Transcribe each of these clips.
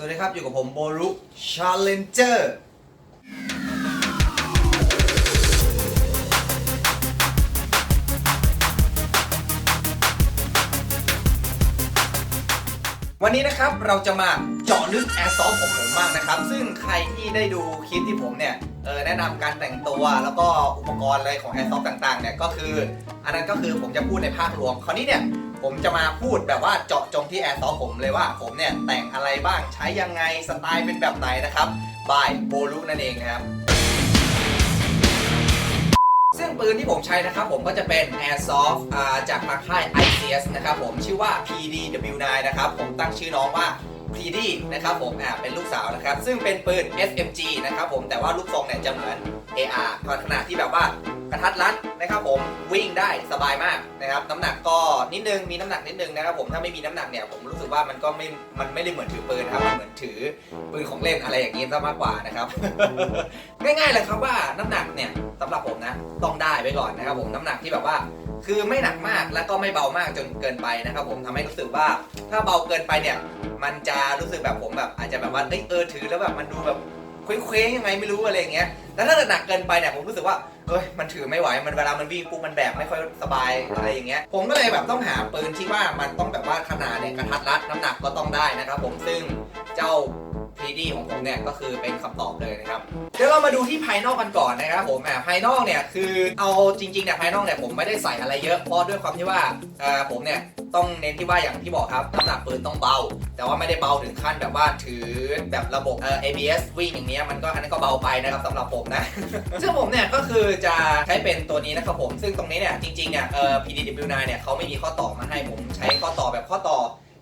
สวัสดีครับ อยู่กับผมโบรุชาเลนเจอร์ วันนี้นะครับเราจะมาเจาะลึกแอร์ซอฟของผมบ้างนะครับ ซึ่งใครที่ได้ดูคลิปที่ผมเนี่ยเออแนะนำการแต่งตัวแล้วก็อุปกรณ์อะไรของแอร์ซอฟต่างๆเนี่ยก็คือ อันนั้นก็คือผมจะพูดในภาครวมคราวนี้เนี่ยผมจะมาพูดแบบว่าเจาะจงที่แอร์ซอฟผมเลยว่าผมเนี่ยแต่งอะไรบ้างใช้ยังไงสไตล์เป็นแบบไหนนะครับบายโบลูนั่นเองนะครับ ซึ่งปืนที่ผมใช้นะครับผมก็จะเป็น Airsoft าจากมาค่าย ICS นะครับผมชื่อว่า PDW9 นะครับผมตั้งชื่อน้องว่า PD นะครับผมเป็นลูกสาวนะครับ ซึ่งเป็นปืน SMG นะครับผมแต่ว่าลูกทรงเนี่ยจะเหมือน AR ก็ขนาดที่แบบว่ากระทัดรัดนะครับผมวิ่งได้สบายมากนะครับน้ำหนักก็นิดนึงมีน้ำหนักนิดนึงนะครับผมถ้าไม่มีน้ำหนักเนี่ยผมรู้สึกว่ามันก็ไม่มันไม่ได้เหมือนถือปืนครับมันเหมือนถือปืนของเล่นอะไรอย่างนี้ซะมากกว่านะครับ ง่ายๆเลยครับว่าน้ำหนักเนี่ยสำหรับผมนะต้องได้ไว้ก่อนนะครับผมน้ำหนักที่แบบว่าคือไม่หนักมากแล้วก็ไม่เบามากจนเกินไปนะครับผมทำให้รู้สึกว่าถ้าเบาเกินไปเนี่ย มันจะรู้สึกแบบผมแบบอาจจะแบบว่าเออถือแล้วแบบมันดูแบบ เคว้งๆยังไงไม่รู้อะไรอย่างเงี้ยแล้วถ้าหนักเกินไปเนี่ยผมรู้สึกว่าเอ้ยมันถือไม่ไหวมันเวลามันวิ่งปุ๊บมันแบกไม่ค่อยสบายอะไรอย่างเงี้ยผมก็เลยแบบต้องหาปืนที่ว่ามันต้องแบบว่าขนาดเนี่ยกระทัดรัดน้ำหนักก็ต้องได้นะครับผมซึ่ง เจ้า PD ของผมเนี่ยก็คือเป็นคำตอบเลยนะครับ เดี๋ยวเรามาดูที่ภายนอกกันก่อนนะครับผมอ่าภายนอกเนี่ยคือเอาจริงๆเนี่ยภายนอกเนี่ยผมไม่ได้ใส่อะไรเยอะเพราะด้วยความที่ว่าเออผมเนี่ยต้องเน้นที่ว่าอย่างที่บอกครับน้ำหนักปืนต้องเบา แต่ว่าไม่ได้เบาถึงขั้นแบบว่าถือแบบระบบเอ่อ ABS วิ่งอย่างเนี้ยมันก็อันนั้นก็เบาไปนะครับสำหรับผมนะ ซึ่งผมเนี่ยก็คือจะใช้เป็นตัวนี้นะครับผม ซึ่งตรงนี้เนี่ยจริงๆเนี่ยเอ่อ PDW9 เนี่ยเขาไม่มีข้อต่อมาให้ผมใช้ข้อต่อแบบข้อต่อ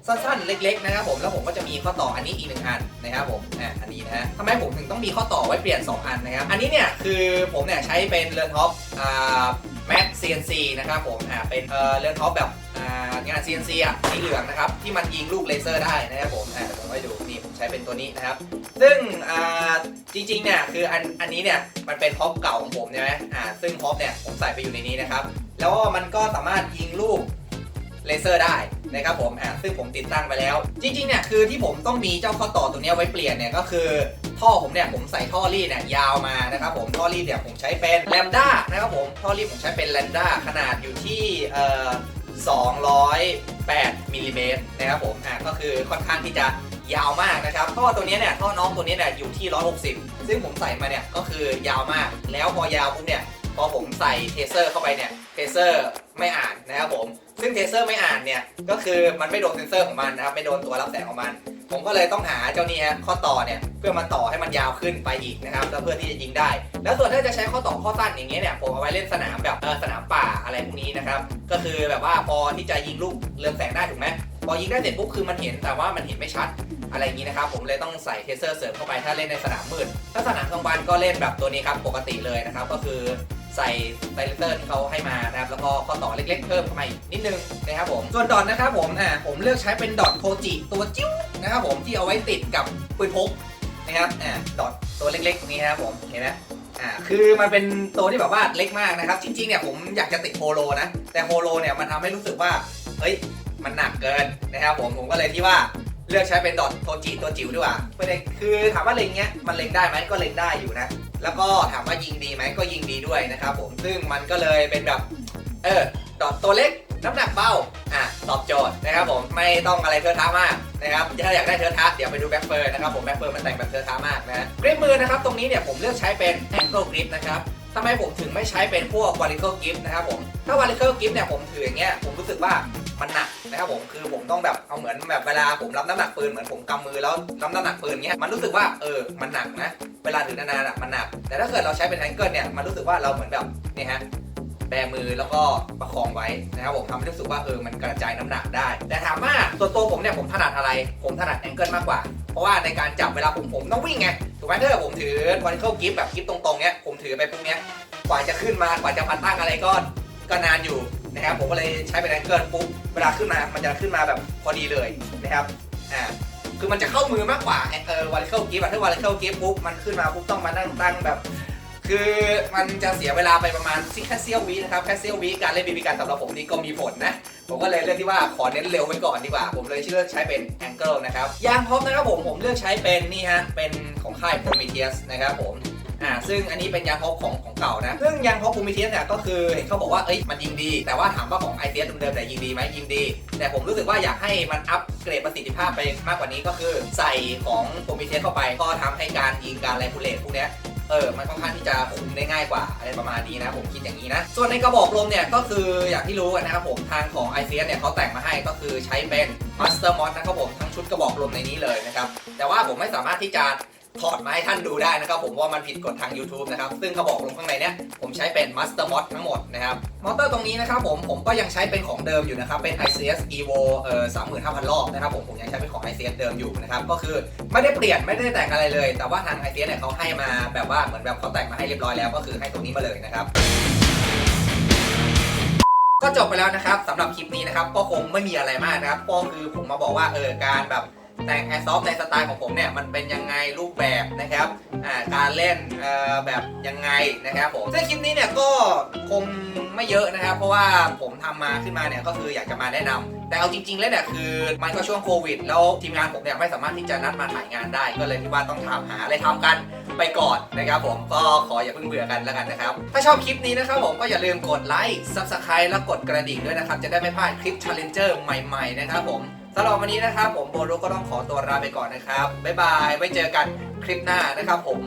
สั้นๆ เล็ก ๆ นะครับผมแล้วผมก็จะมีข้อต่ออันนี้อีกหนึ่งอันนะครับผมอ่าอันนี้นะฮะทำไมผมถึงต้องมีข้อต่อไว้เปลี่ยน 2 อันนะครับ อันนี้เนี่ยคือผมเนี่ยใช้เป็นเรือนท็อปอ่าแม็ก CNC นะครับผมอ่าเป็นเอ่อเรือนท็อปแบบอ่างาน CNC อะสีเหลืองนะครับที่มันยิงลูกเลเซอร์ได้นะครับผมอ่าเดี๋ยวผมให้ดูนี่ผมใช้เป็นตัวนี้นะครับ ซึ่งอ่าจริงๆเนี่ยคืออันอันนี้เนี่ยมันเป็นพ็อปเก่าของผมใช่ไหมอ่าซึ่งพ็อปเนี่ยผมใส่ไปอยู่ในนี้นะครับแล้วก็มันก็สามารถยิงลูกเลเซอร์ได้ นะครับผมอ่าซึ่งผมติดตั้งไปแล้ว จริงๆเนี่ยคือที่ผมต้องมีเจ้าข้อต่อตัวนี้ไว้เปลี่ยนเนี่ยก็คือท่อผมเนี่ยผมใส่ท่อรีดเนี่ยยาวมานะครับผมท่อรีดเนี่ยผมใช้เป็นแลมด้านะครับผมท่อรีดผมใช้เป็นแลมด้าขนาดอยู่ที่เอ่อ208มิลลิเมตรนะครับผมอ่าก็คือค่อนข้างที่จะยาวมากนะครับท่อตัวนี้เนี่ยท่อน้องตัวนี้เนี่ยอยู่ที่ 160 ซึ่งผมใส่มาเนี่ยก็คือยาวมากแล้วพอยาวปุ๊บเนี่ยพอผมใส่เทเซอร์เข้าไปเนี่ย เทเซอร์ไม่อ่านนะครับผม ซึ่งเทเซอร์ไม่อ่านเนี่ย ก็คือมันไม่โดนเซนเซอร์ของมันนะครับ ไม่โดนตัวรับแสงของมัน ผมก็เลยต้องหาเจ้านี้ฮะข้อต่อเนี่ย เพื่อมาต่อให้มันยาวขึ้นไปอีกนะครับ แล้วเพื่อที่จะยิงได้ แล้วส่วนถ้าจะใช้ข้อต่อข้อสั้นอย่างเงี้ยเนี่ย ผมเอาไว้เล่นสนามแบบเออสนามป่าอะไรพวกนี้นะครับ ก็คือแบบว่าพอที่จะยิงลูกเรืองแสงได้ถูกไหมพอยิงได้เสร็จปุ๊บคือมันเห็นแต่ว่ามันเห็นไม่ชัดอะไรอย่างนี้นะครับผมเลยต้องใส่เทเซอร์เสริมเข้าไปถ้าเล่นในสนามมืดถ้าสนามกลางวันก็เล่นแบบตัวนี้ครับปกติเลยนะครับ ก็คือ ใส่ไซเลเซอร์ที่เขาให้มานะครับแล้วก็ข้อต่อเล็กๆเพิ่มเข้ามาอีกนิดนึงนะครับผมส่วนดอทนะครับผมอ่าผมเลือกใช้เป็นดอทโทจิตัวจิ้วนะครับผมที่เอาไว้ติดกับปืนพกนะครับอ่าดอทตัวเล็กๆตรงนี้นะครับผมเห็นไหมอ่าคือมันเป็นตัวที่แบบว่าเล็กมากนะครับจริงๆเนี่ยผมอยากจะติดโฮโลนะแต่โฮโลเนี่ยมันทำให้รู้สึกว่าเฮ้ยมันหนักเกินนะครับผมผมก็เลยที่ว่าเลือกใช้เป็นดอทโทจิตัวจิ๋วดีกว่าไม่ได้คือถามว่าเล็งเงี้ยมันเล็งได้ไหมก็เล็งได้อยู่นะ แล้วก็ถามว่ายิงดีไหมก็ยิงดีด้วยนะครับผมซึ่งมันก็เลยเป็นแบบเออดอทตัวเล็กน้ำหนักเบาอะตอบโจทย์นะครับผมไม่ต้องอะไรเทอะทะมากนะครับถ้าอยากได้เทอะทะเดี๋ยวไปดูแบ็คเฟิร์นะครับผมแบ็คเฟิร์มันแต่งแบบเทอะทะมากนะกริปมือนะครับตรงนี้เนี่ยผมเลือกใช้เป็น angle grip นะครับทำไมผมถึงไม่ใช้เป็นพวก vertical grip นะครับผมถ้า vertical grip เนี่ยผมถืออย่างเงี้ยผมรู้สึกว่ามันหนัก นะครับผมคือผมต้องแบบเอาเหมือนแบบเวลาผมรับน้ำหนักปืนเหมือนผมกำมือแล้วรับน้ำหนักปืนเงี้ยมันรู้สึกว่าเออมันหนักนะ เวลาถือนานๆอะมันหนัก แต่ถ้าเกิดเราใช้เป็น angle เนี่ยมันรู้สึกว่าเราเหมือนแบบนี่ฮะแบมือแล้วก็ประคองไว้นะครับผมทำให้รู้สึกว่าเออมันกระจายน้ำหนักได้ แต่ถามว่าตัวตัวผมเนี่ยผมถนัดอะไร ผมถนัดแองเกิลมากกว่า เพราะว่าในการจับเวลาผมผมต้องวิ่งไงถูกไหมถ้าผมถือวันเข้ากิฟแบบกิฟตรงๆเนี้ยผมถือไปพวกเนี้ยกว่าจะขึ้นมากว่าจะมาตั้งอะไรก็ก็นานอยู่ นะครับผมก็เลยใช้เป็นแองเกิลปุ๊บเวลาขึ้นมามันจะขึ้นมาแบบพอดีเลยนะครับอ่าคือมันจะเข้ามือมากกว่าเออวันเข้ากิฟอะถ้าวันเข้ากิฟต์ปุ๊บมันขึ้นมาปุ๊บต้องมานั่งตั้งแบบ คือมันจะเสียเวลาไปประมาณซิแค่เซียววินะครับแค่เซียววิการเล่นบีบีการสำหรับผมนี่ก็มีผลนะผมก็เลยเลือกที่ว่าขอเน้นเร็วไว้ก่อนดีกว่า ผมเลยเลือกใช้เป็น Angle นะครับยางพบนะครับผมผมเลือกใช้เป็นนี่ฮะเป็นของค่าย Prometheus นะครับผม อ่าซึ่งอันนี้เป็นยางพกของของเก่านะ ซึ่งยางพก Prometheus เนี่ยก็คือเห็นเขาบอกว่าเอ้ยมันยิงดี แต่ว่าถามว่าของ i อ s เดิมๆแต่ยยิงดีไหมยิงดี แต่ผมรู้สึกว่าอยากให้มันอัพเกรดประสิทธิภาพไปมากกว่านี้ก็คือใส่ของ Prometheus เข้าไป ก็ทำให้การยิงการไลฟูเลตพวกเนี้ยเออ มันค่อนข้างที่จะคุมได้ง่ายกว่าอะไรประมาณนี้นะ ผมคิดอย่างนี้นะ ส่วนในกระบอกลมเนี่ย ก็คืออย่างที่รู้กันนะครับผม ทางของ i อ s เนี่ยเขาแต่งมาให้ก็คือใช้เป็น Master Mod นะครับผม ทั้งชุดกระบอกลมในนี้เลยนะครับ แต่ว่าผมไม่สามารถที่จะ ถอดมาให้ท่านดูได้นะครับผมว่ามันผิดกฎทาง YouTube นะครับ ซึ่งกระบอกลมข้างในเนี่ยผมใช้เป็น Master Mod ทั้งหมดนะครับมอเตอร์ตรงนี้นะครับผมผมก็ยังใช้เป็นของเดิมอยู่นะครับ เป็น ICS Evo เอ่อ35,000 รอบนะครับผมผมยังใช้เป็นของ ICS เดิมอยู่นะครับ ก็คือไม่ได้เปลี่ยนไม่ได้แต่งอะไรเลย แต่ว่าทาง ICS เนี่ยเขาให้มาแบบว่าเหมือนแบบเขาแต่งมาให้เรียบร้อยแล้วก็คือให้ตรงนี้มาเลยนะครับก็จบไปแล้วนะครับสำหรับคลิปนี้นะครับก็คงไม่มีอะไรมากนะครับก็คือผมมาบอกว่าเออการแบบ แต่งแอร์ซอฟในสไตล์ของผมเนี่ยมันเป็นยังไงรูปแบบนะครับการเล่นแบบยังไงนะครับผมซึ่งคลิปนี้เนี่ยก็คงไม่เยอะนะครับ เพราะว่าผมทำมาขึ้นมาเนี่ยก็คืออยากจะมาแนะนำแต่เอาจริงๆแล้วเนี่ยคือมันก็ช่วงโควิด แล้วทีมงานผมเนี่ยไม่สามารถที่จะนัดมาถ่ายงานได้ ก็เลยที่ว่าต้องทำหาอะไรทำกันไปก่อนนะครับผมก็ขออย่าเพิ่งเบื่อกันแล้วกันนะครับ ถ้าชอบคลิปนี้นะครับผมก็อย่าลืมกดไลค์ Subscribe แล้วกดกระดิ่งด้วยนะครับ จะได้ไม่พลาดคลิป Challenger ใหม่ ๆ นะครับผม สำหรับวันนี้นะครับ ผมโบโลก็ต้องขอตัวลาไปก่อนนะครับ บ๊ายบาย ไว้เจอกันคลิปหน้านะครับผม